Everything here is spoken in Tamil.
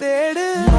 தேடு.